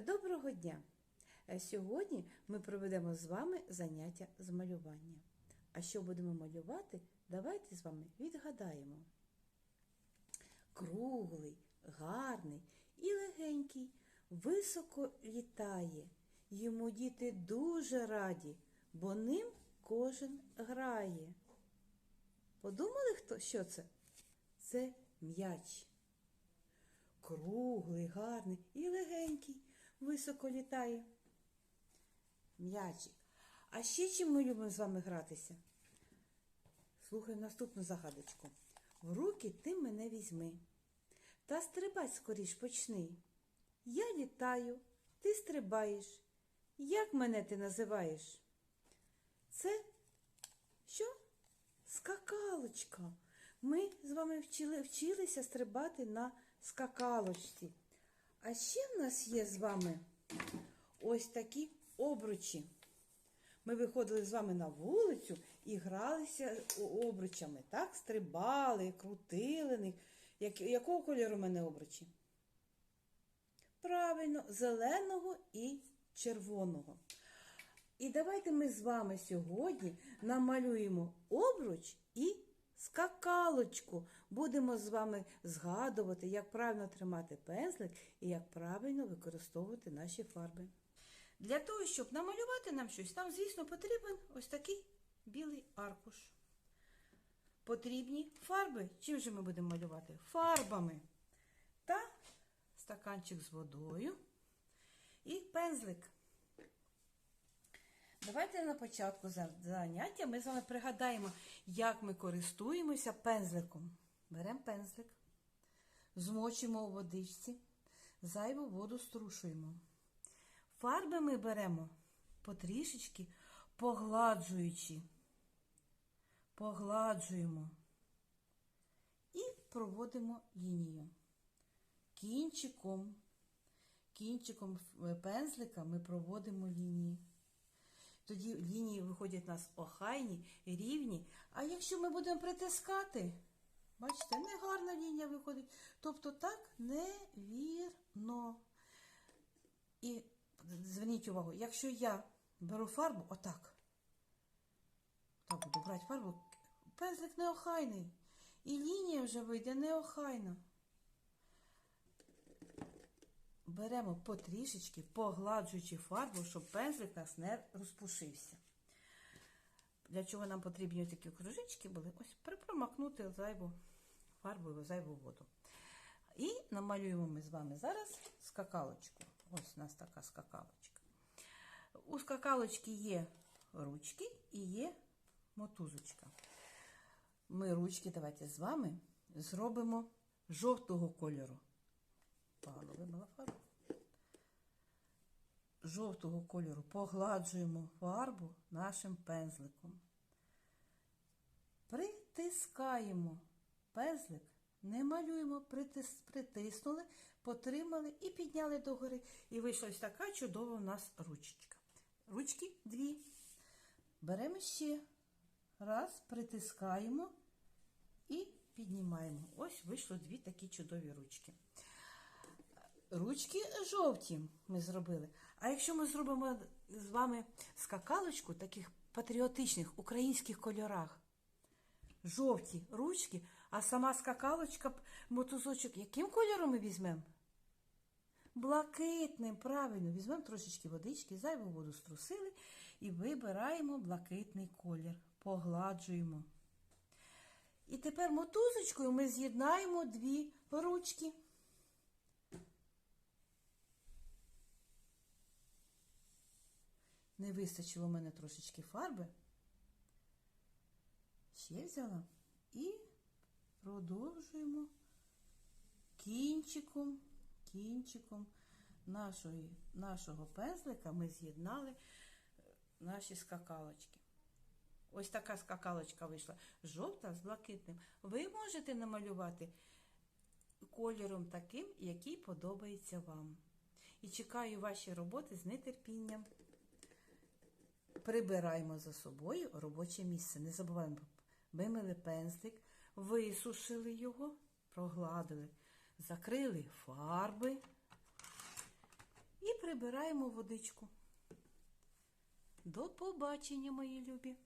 Доброго дня! Е, Сьогодні ми проведемо з вами заняття з малювання. А що будемо малювати, давайте з вами відгадаємо. Круглий, гарний і легенький, високо літає. Йому діти дуже раді, бо ним кожен грає. Подумали, хто що це? Це м'яч. Круглий, гарний і легенький, високо літає. М'ячик. А ще чим ми любимо з вами гратися? Слухай наступну загадочку. В руки ти мене візьми. Та стрибать скоріш почни. Я літаю, ти стрибаєш. Як мене ти називаєш? Це що? Скакалочка. Ми з вами вчили, вчилися стрибати на скакалочці. А ще в нас є з вами ось такі обручі. Ми виходили з вами на вулицю і гралися обручами, так? Стрибали, крутили них. Як, якого кольору в мене обручі? Правильно, зеленого і червоного. І давайте ми з вами сьогодні намалюємо обруч і скакалочку. Будемо з вами згадувати, як правильно тримати пензлик і як правильно використовувати наші фарби. Для того, щоб намалювати нам щось, нам, звісно, потрібен ось такий білий аркуш. Потрібні фарби. Чим же ми будемо малювати? Фарбами. Та стаканчик з водою і пензлик. Давайте на початку заняття ми з вами пригадаємо, як ми користуємося пензликом. Беремо пензлик, змочимо у водичці, зайву воду струшуємо. Фарби ми беремо потрішечки, погладжуючи, погладжуємо і проводимо лінію. Кінчиком, кінчиком пензлика ми проводимо лінії. Тоді лінії виходять у нас охайні, рівні. А якщо ми будемо притискати, бачите, негарна лінія виходить. Тобто так невірно. І зверніть увагу, якщо я беру фарбу, отак. Так буду брати фарбу, пензлик неохайний. І лінія вже вийде неохайна. Беремо потрішечки, погладжуючи фарбу, щоб пензлик нас не розпушився. Для чого нам потрібні такі кружечки були? Ось промакнути зайву фарбу, зайву воду. І намалюємо ми з вами зараз скакалочку. Ось у нас така скакалочка. У скакалочки є ручки і є мотузочка. Ми ручки давайте з вами зробимо жовтого кольору. Погано вимила фарбу. Жовтого кольору погладжуємо фарбу нашим пензликом. Притискаємо пензлик, не малюємо, притис, притиснули, потримали і підняли догори. І вийшла ось така чудова у нас ручечка. Ручки дві. Беремо ще раз, притискаємо і піднімаємо. Ось вийшло дві такі чудові ручки. Ручки жовті ми зробили. А якщо ми зробимо з вами скакалочку таких патріотичних українських кольорах, жовті ручки, а сама скакалочка, мотузочок, яким кольором ми візьмемо? Блакитним, правильно, візьмемо трошечки водички, зайву воду струсили і вибираємо блакитний колір, погладжуємо. І тепер мотузочкою ми з'єднаємо дві ручки. Не вистачило мене трошечки фарби. Ще взяла і продовжуємо кінчиком, кінчиком нашої, нашого пензлика ми з'єднали наші скакалочки. Ось така скакалочка вийшла. Жовта з блакитним. Ви можете намалювати кольором таким, який подобається вам. І чекаю ваші роботи з нетерпінням. Прибираємо за собою робоче місце. Не забуваємо, вимили пензлик, висушили його, прогладили, закрили фарби і прибираємо водичку. До побачення, мої любі!